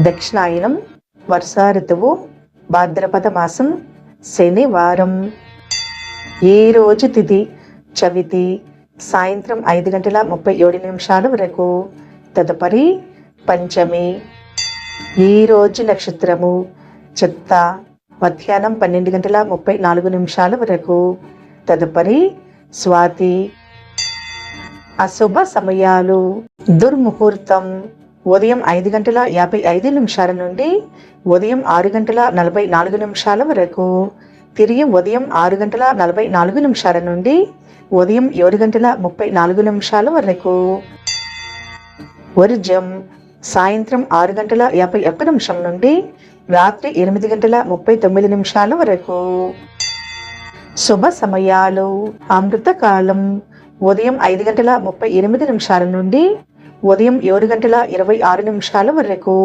దక్షిణాయనం వర్షా ఋతువు భాద్రపద మాసం శనివారం. ఈ రోజు తిథి చవితి సాయంత్రం ఐదు గంటల ముప్పై ఏడు నిమిషాల వరకు. తదుపరి పంచమి. ఈ రోజు నక్షత్రము చిత్త మధ్యాహ్నం పన్నెండు గంటల ముప్పై నాలుగు నిమిషాల వరకు. తదుపరి స్వాతి. అశుభ సమయాలు. దుర్ముహూర్తం. ఉదయం ఐదు గంటల యాభై ఐదు నిమిషాల నుండి ఉదయం ఆరు గంటల నలభై నాలుగు నిమిషాల వరకు. తిరిగి ఉదయం ఆరు గంటల నలభై నాలుగు నిమిషాల నుండి ఉదయం ఏడు గంటల ముప్పై నాలుగు నిమిషాల వరకు. వర్జం సాయంత్రం ఆరు గంటల యాభై ఒక్క నిమిషం నుండి రాత్రి ఎనిమిది గంటల ముప్పై తొమ్మిది నిమిషాల వరకు. శుభ సమయాలు. అమృతకాలం. ఉదయం ఐదు గంటల ముప్పై ఎనిమిది నిమిషాల నుండి ఉదయం ఏడు గంటల ఇరవై ఆరు నిమిషాల వరకు.